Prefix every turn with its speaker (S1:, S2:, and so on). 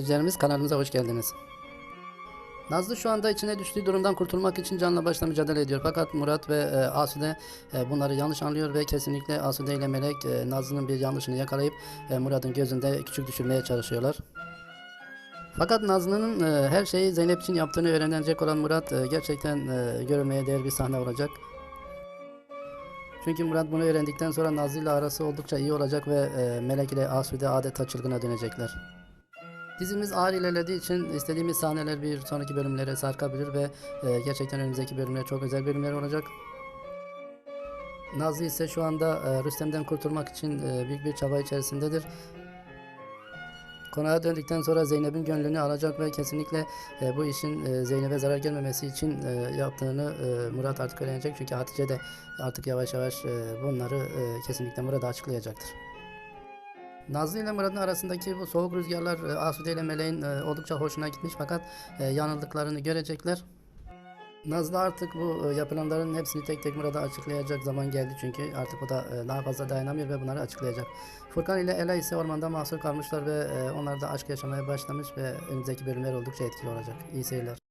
S1: İzleyicilerimiz kanalımıza hoş geldiniz. Nazlı şu anda içine düştüğü durumdan kurtulmak için canla başla mücadele ediyor. Fakat Murat ve e, Asude e, bunları yanlış anlıyor ve kesinlikle Asude ile Melek e, Nazlı'nın bir yanlışını yakalayıp e, Murat'ın gözünde küçük düşürmeye çalışıyorlar. Fakat Nazlı'nın e, her şeyi Zeynep için yaptığını öğrenecek olan Murat e, gerçekten e, görülmeye değer bir sahne olacak. Çünkü Murat bunu öğrendikten sonra Nazlı ile arası oldukça iyi olacak ve e, Melek ile Asude adeta çılgına dönecekler. Dizimiz ağır ilerlediği için istediğimiz sahneler bir sonraki bölümlere sarkabilir ve e, gerçekten önümüzdeki bölümler çok özel bölümler olacak. Nazlı ise şu anda e, Rüstem'den kurtulmak için e, büyük bir çaba içerisindedir. Konağa döndükten sonra Zeynep'in gönlünü alacak ve kesinlikle e, bu işin e, Zeynep'e zarar gelmemesi için e, yaptığını e, Murat artık öğrenecek. Çünkü Hatice de artık yavaş yavaş e, bunları e, kesinlikle Murat'a açıklayacaktır. Nazlı ile Murat'ın arasındaki bu soğuk rüzgarlar e, Asude ile Meleğin e, oldukça hoşuna gitmiş fakat e, yanıldıklarını görecekler. Nazlı artık bu yapılanların hepsini tek tek Murat'a açıklayacak zaman geldi çünkü artık o da daha fazla dayanamıyor ve bunları açıklayacak. Furkan ile Ela ise ormanda mahsur kalmışlar ve onlar da aşk yaşamaya başlamış ve önümüzdeki bölümler oldukça etkili olacak. İyi seyirler.